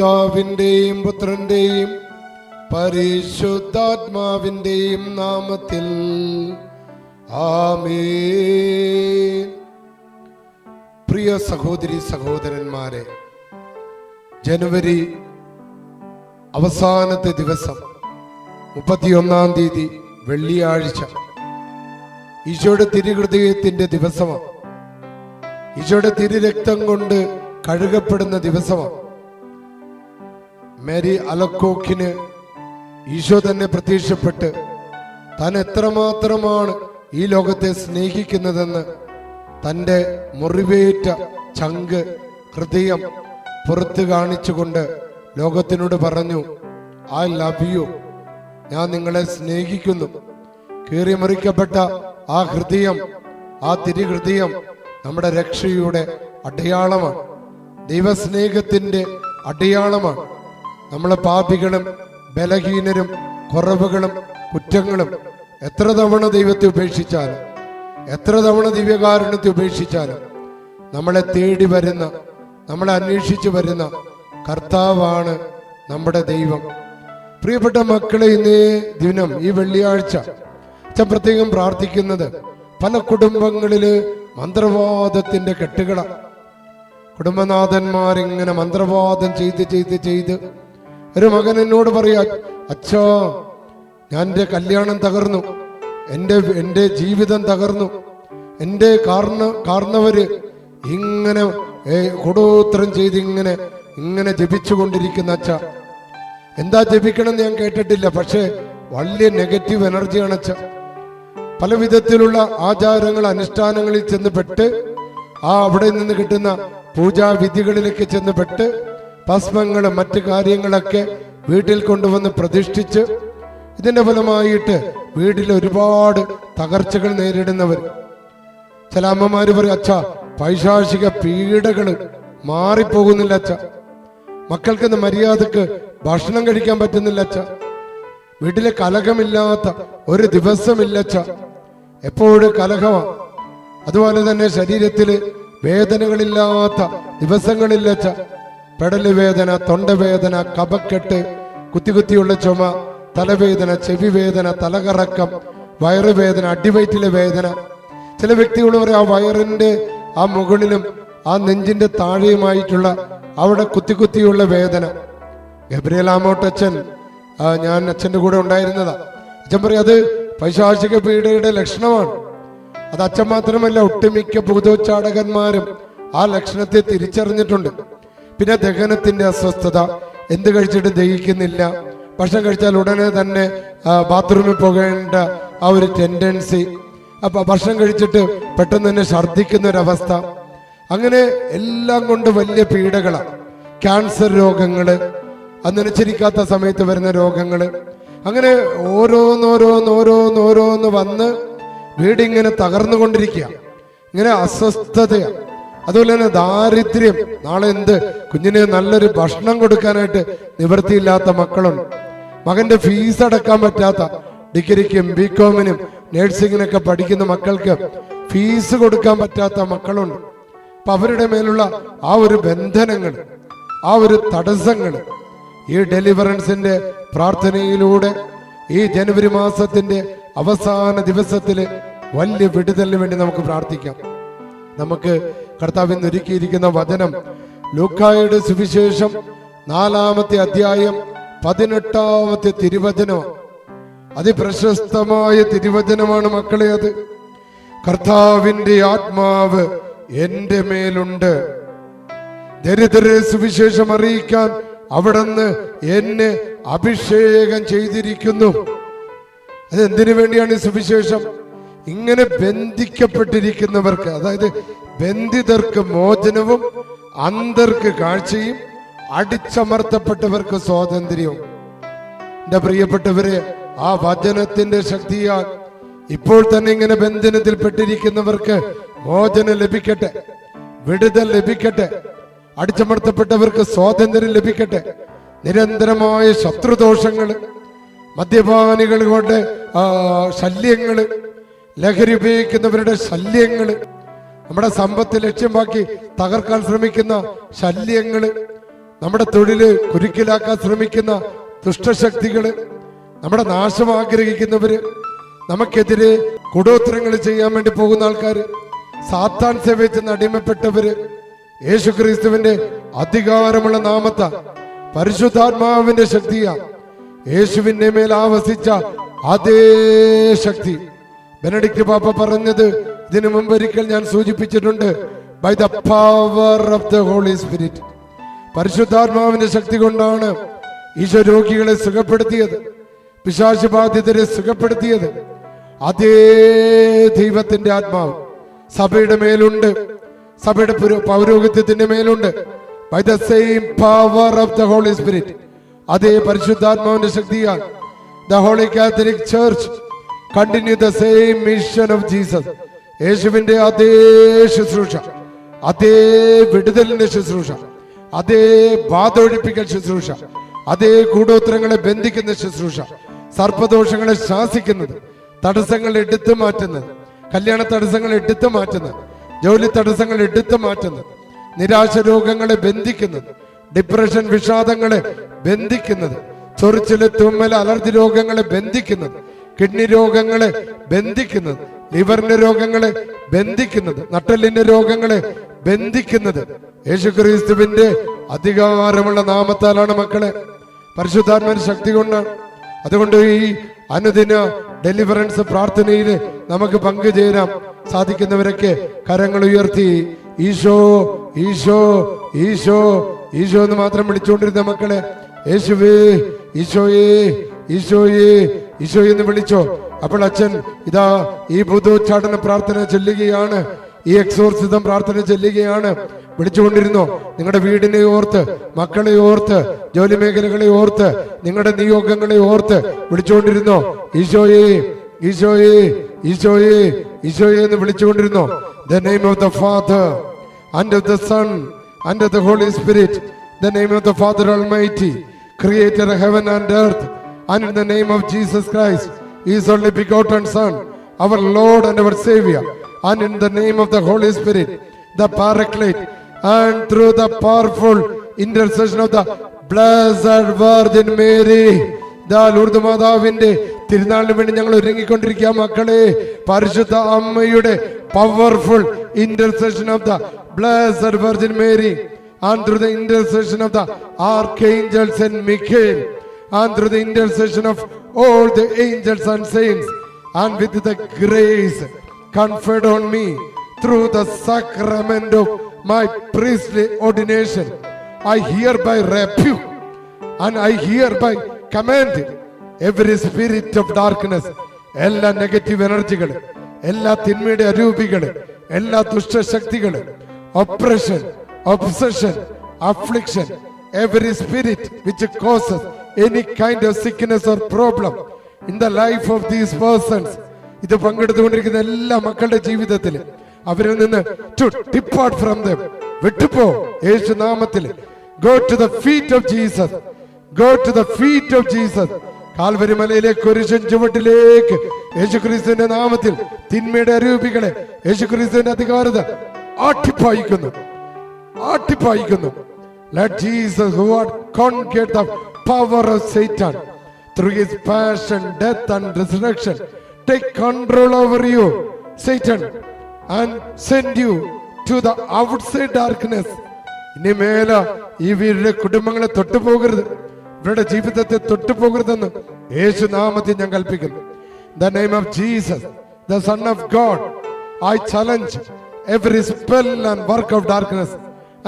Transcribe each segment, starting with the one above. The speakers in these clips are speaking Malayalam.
പിതാവിന്റെയും പുത്രന്റെയും പരിശുദ്ധാത്മാവിന്റെയും നാമത്തിൽ. ആമേ പ്രിയ സഹോദരി സഹോദരന്മാരെ ജനുവരി അവസാനത്തെ ദിവസം മുപ്പത്തിയൊന്നാം തീയതി വെള്ളിയാഴ്ച ഈശോയുടെ തിരുഹൃദയത്തിന്റെ ദിവസമാണ്. ഈശോയുടെ തിരുരക്തം കൊണ്ട് കഴുകപ്പെടുന്ന ദിവസമാണ്. മേരി അലക്കോക്കിന് ഈശോ തന്നെ പ്രത്യക്ഷപ്പെട്ട് താൻ എത്രമാത്രമാണ് ഈ ലോകത്തെ സ്നേഹിക്കുന്നതെന്ന് തന്റെ മുറിവേറ്റ ചങ്ക് ഹൃദയം പുറത്ത് കാണിച്ചുകൊണ്ട് ലോകത്തിനോട് പറഞ്ഞു ഐ ലവ് യു ഞാൻ നിങ്ങളെ സ്നേഹിക്കുന്നു. കീറിമുറിക്കപ്പെട്ട ആ ഹൃദയം ആ തിരുഹൃദയം നമ്മുടെ രക്ഷയുടെ അടയാളമാണ്. ദൈവസ്നേഹത്തിന്റെ അടയാളമാണ്. നമ്മളെ പാപികളും ബലഹീനരും കുറവുകളും കുറ്റങ്ങളും എത്ര തവണ ദൈവത്തെ ഉപേക്ഷിച്ചാലും എത്ര തവണ ദിവ്യകാരുണ്യത്തെ ഉപേക്ഷിച്ചാലും നമ്മളെ തേടി വരുന്ന നമ്മളെ അന്വേഷിച്ചു വരുന്ന കർത്താവാണ് നമ്മുടെ ദൈവം. പ്രിയപ്പെട്ട മക്കളെ ഇന്നേ ദിനം ഈ വെള്ളിയാഴ്ച അച്ഛൻ പ്രത്യേകം പ്രാർത്ഥിക്കുന്നത് പല കുടുംബങ്ങളിൽ മന്ത്രവാദത്തിന്റെ കെട്ടുകളാണ്. കുടുംബനാഥന്മാരിങ്ങനെ മന്ത്രവാദം ചെയ്ത് ചെയ്ത് ചെയ്ത് ഒരു മകൻ എന്നോട് പറയാ അച്ഛോ ഞാൻ എന്റെ കല്യാണം തകർന്നു. എന്റെ എന്റെ ജീവിതം തകർന്നു. എന്റെ കാർന്ന കാർന്നവര് ഇങ്ങനെ കൊടോത്രം ചെയ്ത് ഇങ്ങനെ ഇങ്ങനെ ജപിച്ചു കൊണ്ടിരിക്കുന്ന അച്ഛ. എന്താ ജപിക്കണം എന്ന് ഞാൻ കേട്ടിട്ടില്ല പക്ഷേ വലിയ നെഗറ്റീവ് എനർജിയാണ് അച്ഛ. പല വിധത്തിലുള്ള ആചാരങ്ങൾ അനുഷ്ഠാനങ്ങളിൽ ചെന്ന് പെട്ട് ആ അവിടെ നിന്ന് കിട്ടുന്ന പൂജാവിധികളിലേക്ക് ചെന്ന് പെട്ട് ഭസ്മങ്ങളും മറ്റു കാര്യങ്ങളൊക്കെ വീട്ടിൽ കൊണ്ടുവന്ന് പ്രതിഷ്ഠിച്ച് ഇതിന്റെ ഫലമായിട്ട് വീട്ടിൽ ഒരുപാട് തകർച്ചകൾ നേരിടുന്നവർ ചില അമ്മമാര് പറയും അച്ഛ പൈശാചിക പീഡകൾ മാറിപ്പോകുന്നില്ല അച്ഛ. മക്കൾക്ക് മര്യാദയ്ക്ക് ഭക്ഷണം കഴിക്കാൻ പറ്റുന്നില്ല അച്ഛ. വീട്ടിലെ കലഹമില്ലാത്ത ഒരു ദിവസമില്ല അച്ഛ. എപ്പോഴും കലഹമാണ് അതുപോലെ തന്നെ ശരീരത്തിൽ വേദനകളില്ലാത്ത ദിവസങ്ങളില്ല അച്ഛ. പെടൽ വേദന തൊണ്ടവേദന കപക്കെട്ട് കുത്തി കുത്തിയുള്ള ചുമ തലവേദന ചെവി വേദന തലകറക്കം വയറുവേദന അടിവയറ്റിലെ വേദന. ചില വ്യക്തികൾ പറയും ആ വയറിന്റെ ആ മുകളിലും ആ നെഞ്ചിന്റെ താഴെയുമായിട്ടുള്ള അവിടെ കുത്തി കുത്തിയുള്ള വേദന. ഗബ്രിയൽ ആമോട്ടച്ഛൻ ഞാൻ അച്ഛന്റെ കൂടെ ഉണ്ടായിരുന്നതാ. അച്ഛൻ പറയും അത് പൈശാചിക പീഡയുടെ ലക്ഷണമാണ്. അത് അച്ഛൻ മാത്രമല്ല ഒട്ടുമിക്ക ഭൂതോച്ചാടകന്മാരും ആ ലക്ഷണത്തെ തിരിച്ചറിഞ്ഞിട്ടുണ്ട്. പിന്നെ ദഹനത്തിന്റെ അസ്വസ്ഥത. എന്ത് കഴിച്ചിട്ടും ദഹിക്കുന്നില്ല. ഭക്ഷണം കഴിച്ചാൽ ഉടനെ തന്നെ ബാത്റൂമിൽ പോകേണ്ട ആ ഒരു ടെൻഡൻസി അപ്പൊ ഭക്ഷണം കഴിച്ചിട്ട് പെട്ടെന്ന് തന്നെ ഛർദ്ദിക്കുന്ന ഒരവസ്ഥ അങ്ങനെ എല്ലാം കൊണ്ട് വലിയ പീഡകളാണ് ക്യാൻസർ രോഗങ്ങൾ അത് നനച്ചിരിക്കാത്ത സമയത്ത് വരുന്ന രോഗങ്ങൾ. അങ്ങനെ ഓരോന്നോരോന്ന് ഓരോന്ന് ഓരോന്ന് വന്ന് വീടിങ്ങനെ തകർന്നുകൊണ്ടിരിക്കുക. ഇങ്ങനെ അസ്വസ്ഥതയാണ് അതുപോലെ തന്നെ ദാരിദ്ര്യം. നാളെ എന്ത്? കുഞ്ഞിന് നല്ലൊരു ഭക്ഷണം കൊടുക്കാനായിട്ട് നിവൃത്തിയില്ലാത്ത മക്കളുണ്ട്. മകന്റെ ഫീസ് അടക്കാൻ പറ്റാത്ത. ഡിഗ്രിക്കും ബി കോമിനും നഴ്സിങ്ങിനൊക്കെ പഠിക്കുന്ന മക്കൾക്ക് ഫീസ് കൊടുക്കാൻ പറ്റാത്ത മക്കളുണ്ട്. അപ്പൊ അവരുടെ മേലുള്ള ആ ഒരു ബന്ധനങ്ങൾ ആ ഒരു തടസ്സങ്ങൾ ഈ ഡെലിവറൻസിന്റെ പ്രാർത്ഥനയിലൂടെ ഈ ജനുവരി മാസത്തിന്റെ അവസാന ദിവസത്തിൽ വലിയ വിടുതലിന് വേണ്ടി നമുക്ക് പ്രാർത്ഥിക്കാം. നമുക്ക് കർത്താവിന് ഒരുക്കിയിരിക്കുന്ന വചനം ലൂക്കായുടെ സുവിശേഷം നാലാമത്തെ അധ്യായം പതിനെട്ടാമത്തെ തിരുവചനം. അതിപ്രശസ്തമായ തിരുവചനമാണ് മക്കളെ അത്. കർത്താവിന്റെ ആത്മാവ് എന്റെ മേലുണ്ട്. ദരിദ്രരെ സുവിശേഷം അറിയിക്കാൻ അവിടുന്ന് എന്നെ അഭിഷേകം ചെയ്തിരിക്കുന്നു. അതെന്തിനു വേണ്ടിയാണ് ഈ സുവിശേഷം? ഇങ്ങനെ ബന്ധിക്കപ്പെട്ടിരിക്കുന്നവർക്ക് അതായത് ബന്ധിതർക്ക് മോചനവും അന്തർക്ക് കാഴ്ചയും അടിച്ചമർത്തപ്പെട്ടവർക്ക് സ്വാതന്ത്ര്യവും. എന്റെ പ്രിയപ്പെട്ടവരെ ആ വചനത്തിന്റെ ശക്തിയാൽ ഇപ്പോൾ തന്നെ ഇങ്ങനെ ബന്ധനത്തിൽപ്പെട്ടിരിക്കുന്നവർക്ക് മോചനം ലഭിക്കട്ടെ വിടുതൽ ലഭിക്കട്ടെ അടിച്ചമർത്തപ്പെട്ടവർക്ക് സ്വാതന്ത്ര്യം ലഭിക്കട്ടെ. നിരന്തരമായ ശത്രുദോഷങ്ങൾ മദ്യപാനികൾ കൊണ്ട് ശല്യങ്ങൾ ലഹരി ഉപയോഗിക്കുന്നവരുടെ ശല്യങ്ങൾ നമ്മുടെ സമ്പത്ത് ലക്ഷ്യമാക്കി തകർക്കാൻ ശ്രമിക്കുന്ന ശല്യങ്ങൾ നമ്മുടെ തൊഴിൽ കുരുക്കിലാക്കാൻ ശ്രമിക്കുന്ന ദുഷ്ടശക്തികൾ നമ്മുടെ നാശം ആഗ്രഹിക്കുന്നവര് നമുക്കെതിരെ കൂടോത്തരങ്ങൾ ചെയ്യാൻ വേണ്ടി പോകുന്ന ആൾക്കാര് സാത്താൻ സേവിച്ച് അടിമപ്പെട്ടവര് യേശു ക്രിസ്തുവിന്റെ അധികാരമുള്ള നാമത്ത പരിശുദ്ധാത്മാവിന്റെ ശക്തിയ യേശുവിന്റെ മേൽ ആവസിച്ച അതേ ശക്തി. ബെനഡിക്ട് പാപ്പ പറഞ്ഞത് ഇതിനു മുമ്പ് ഒരിക്കൽ ഞാൻ സൂചിപ്പിച്ചിട്ടുണ്ട് by the power of the Holy Spirit പരിശുദ്ധാത്മാവിന്റെ ശക്തി കൊണ്ടാണ് ഈശോ രോഗികളെ സുഖപ്പെടുത്തിയത് പിശാശു ബാധിതരെ സുഖപ്പെടുത്തിയത്. അതേ ദൈവത്തിന്റെ ആത്മാവ് സഭയുടെ മേലുണ്ട് സഭയുടെ പുരോ- പൗരോഹിത്യത്തിന്റെ മേലുണ്ട്. By the same power of the Holy Spirit അതേ പരിശുദ്ധാത്മാവിന്റെ ശക്തിയാൽ the Holy Catholic Church continue the same mission of Jesus യേശുവിന്റെ അതേ ശുശ്രൂഷ അതേ വിടുതലിന്റെ ശുശ്രൂഷ അതേ ബാധൊഴിപ്പിക്കൽ ശുശ്രൂഷ അതേ കൂടോത്തരങ്ങളെ ബന്ധിക്കുന്ന ശുശ്രൂഷ സർപ്പദോഷങ്ങളെ ശാസിക്കുന്നത് തടസ്സങ്ങൾ എടുത്തു മാറ്റുന്നത് കല്യാണ തടസ്സങ്ങൾ എടുത്തു മാറ്റുന്നത് ജോലി തടസ്സങ്ങൾ എടുത്തു മാറ്റുന്നത് നിരാശ രോഗങ്ങളെ ബന്ധിക്കുന്നത് ഡിപ്രഷൻ വിഷാദങ്ങളെ ബന്ധിക്കുന്നത് ചൊറിച്ചിൽ തുമ്മൽ അലർജി രോഗങ്ങളെ ബന്ധിക്കുന്നത് കിഡ്നി രോഗങ്ങളെ ബന്ധിക്കുന്നത് ലിവറിന്റെ രോഗങ്ങളെ ബന്ധിക്കുന്നത് നട്ടലിന്റെ രോഗങ്ങളെ ബന്ധിക്കുന്നത് യേശുക്രിസ്തുവിന്റെ അധികാരമുള്ള നാമത്താലാണ് മക്കളെ. പരിശുദ്ധാത്മ ശക്തി കൊണ്ടാണ്. അതുകൊണ്ട് ഈ അനുദിന ഡെലിവറൻസ് പ്രാർത്ഥനയിൽ നമുക്ക് പങ്കുചേരാം. സാധിക്കുന്നവരൊക്കെ കരങ്ങൾ ഉയർത്തി ഈശോ ഈശോ ഈശോ ഈശോ എന്ന് മാത്രം വിളിച്ചുകൊണ്ടിരുന്ന മക്കളെ യേശുവേ ഈശോയേ ഈശോയേ ഈശോ എന്ന് വിളിച്ചോ. അപ്പോൾ അച്ഛൻ ഇതാ ഈ ബുദ്ധോച്ചാടന പ്രാർത്ഥന ചൊല്ലുകയാണ്. ഈ എക്സോർസിതം പ്രാർത്ഥന ചെല്ലുകയാണ്. വിളിച്ചുകൊണ്ടിരുന്നോ. നിങ്ങളുടെ വീടിനെ ഓർത്ത് മക്കളെ ഓർത്ത് ജോലി മേഖലകളെ ഓർത്ത് നിങ്ങളുടെ നിയോഗങ്ങളെ ഓർത്ത് വിളിച്ചുകൊണ്ടിരുന്നോ. ഈശോയെ ഈശോയെ ഈശോയെ ഈശോയെ എന്ന് വിളിച്ചുകൊണ്ടിരുന്നോ. The name of the Father and of the Son and of the Holy Spirit the name of the Father almighty creator heaven and earth, and in the name of Jesus Christ, His only begotten Son, our Lord and our Savior, and in the name of the Holy Spirit, the Paraclete, and through the powerful intercession of the Blessed Virgin Mary, ദാ ലൂർദ് മാതാവിന്റെ തിരുനാളിന് വേണ്ടി ഞങ്ങൾ ഒരുങ്ങിക്കൊണ്ടിരിക്കുക മക്കളെ പരിശുദ്ധ അമ്മയുടെ powerful intercession of the blessed Virgin Mary and through the intercession of the archangels and Michael, and through the intercession of all the angels and saints, and with the grace conferred on me through the sacrament of my priestly ordination, I hereby rebuke and I hereby command every spirit of darkness, എല്ലാ നെഗറ്റീവ് എനർജികൾ എല്ലാ തിന്മയുടെ അരൂപികൾ എല്ലാ ദുഷ്ടശക്തികൾ oppression, obsession, affliction, every spirit which causes any kind of sickness or problem in the life of these persons ഇത് പങ്കെടുത്തുകൊണ്ടിരിക്കുന്ന എല്ലാ മക്കളുടെ ജീവിതത്തിൽ അവരിൽ നിന്ന് ടു ഡിപ്പാർട്ട് ഫ്രം ദം വിട്ടുപോ. യേശു നാമത്തിൽ. Go to the feet of Jesus go to the feet of Jesus Calvary മലയിലെ കുരിശൻ ചുവട്ടിലേക്ക് യേശുക്രിസ്തുവിന്റെ നാമത്തിൽ തിന്മയുടെ അരൂപികളെ യേശുക്രിസ്തുവിന്റെ അധികാരത ആട്ടിപ്പായിക്കുന്നു. ആട്ടിപ്പായിക്കുന്നു. Let Jesus who had conquered the power of Satan. Through his passion, death, and resurrection take control over you, Satan, and send you to the outside darkness. ഇനി മേല ഈ വീടിന്റെ കുടുംബങ്ങളെ തൊട്ടുപോകരുത്. ഇവരുടെ ജീവിതത്തെ തൊട്ടുപോകരുതെന്ന് യേശു നാമത്തിൽ ഞാൻ കൽപ്പിക്കുന്നു. The name of Jesus the son of God I challenge every spell and work of darkness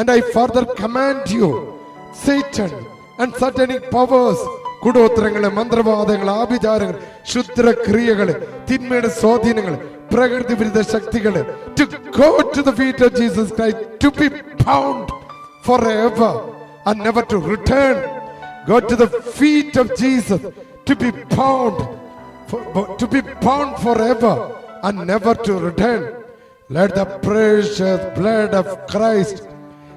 and I further command you Satan and satanic powers കുടോത്രങ്ങൾ മന്ത്രവാദങ്ങൾ ആഭിചാരങ്ങൾ ക്ഷുദ്രക്രിയകൾ തിന്മയുടെ സ്വാധീനങ്ങൾ പ്രകൃതി വിരുദ്ധ ശക്തികൾ to go to the feet of Jesus Christ to be bound for ever and never to return go to the feet of Jesus to be bound to be bound forever and never to return. Let the precious blood of Christ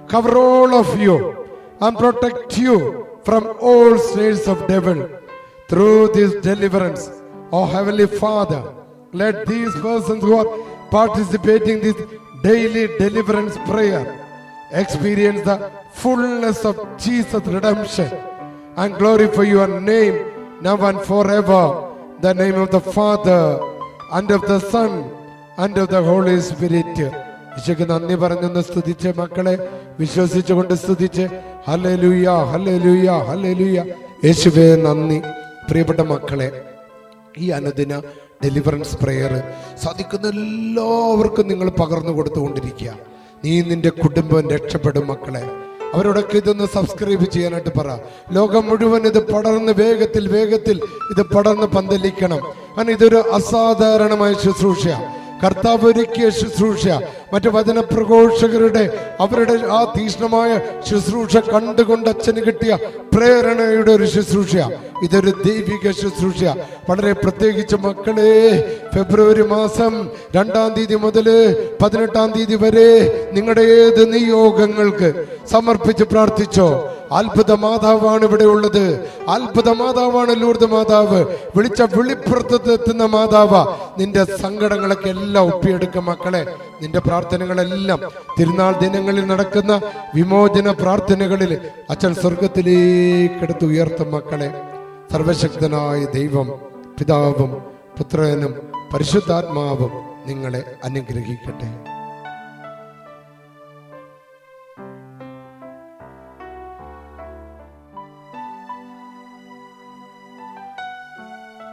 cover all of you and protect you from all snares of devil. Through this deliverance, O Heavenly Father, let these persons who are participating this daily deliverance prayer experience the fullness of Jesus' redemption and glorify your name now and forever. The name of the Father and of the Son and of the Holy Spirit. ഈശോയ്ക്ക് നന്ദി പറഞ്ഞൊന്ന് സ്തുതിച്ച് മക്കളെ വിശ്വസിച്ചുകൊണ്ട് സ്തുതിച്ച്. ഹല്ലേലൂയ ഹല്ലേലൂയ ഹല്ലേലൂയ. യേശുവേ നന്ദി. പ്രിയപ്പെട്ട മക്കളെ ഈ അനുദിന ഡെലിവറൻസ് പ്രെയർ സാധിക്കുന്ന എല്ലാവർക്കും നിങ്ങൾ പകർന്നു കൊടുത്തുകൊണ്ടിരിക്കുക. നീ നിന്റെ കുടുംബം രക്ഷപ്പെടും മക്കളെ. അവരോടൊക്കെ ഇതൊന്ന് സബ്സ്ക്രൈബ് ചെയ്യാനായിട്ട് പറ. ലോകം മുഴുവൻ ഇത് പടർന്ന് വേഗത്തിൽ വേഗത്തിൽ ഇത് പടർന്ന് പന്തലിക്കണം. കാരണം ഇതൊരു അസാധാരണമായ ശുശ്രൂഷ കർത്താവ് ഒരുക്കിയ ശുശ്രൂഷ മറ്റു വചന പ്രഘോഷകരുടെ അവരുടെ ആ തീഷ്ണമായ ശുശ്രൂഷ കണ്ടുകൊണ്ട് അച്ഛന് കിട്ടിയ പ്രേരണയുടെ ഒരു ശുശ്രൂഷ ഇതൊരു ദൈവിക ശുശ്രൂഷ വളരെ പ്രത്യേകിച്ച് മക്കളെ ഫെബ്രുവരി മാസം രണ്ടാം തീയതി മുതൽ പതിനെട്ടാം തീയതി വരെ നിങ്ങളുടെ ഏത് നിയോഗങ്ങൾക്ക് സമർപ്പിച്ച് പ്രാർത്ഥിച്ചോ അത്ഭുത മാതാവാണ് ഇവിടെ ഉള്ളത്. അത്ഭുത മാതാവാണ് ലൂർദ് മാതാവ്. വിളിച്ച വിളിപ്പുറത്ത് എത്തുന്ന മാതാവ. നിന്റെ സങ്കടങ്ങളൊക്കെ എല്ലാം ഒപ്പിയെടുക്കും മക്കളെ. നിന്റെ പ്രാർത്ഥനകളെല്ലാം തിരുനാൾ ദിനങ്ങളിൽ നടക്കുന്ന വിമോചന പ്രാർത്ഥനകളിൽ അച്ഛൻ സ്വർഗത്തിലേക്കെടുത്ത് ഉയർത്തും മക്കളെ. സർവശക്തനായ ദൈവം പിതാവും പുത്രനും പരിശുദ്ധാത്മാവും നിങ്ങളെ അനുഗ്രഹിക്കട്ടെ.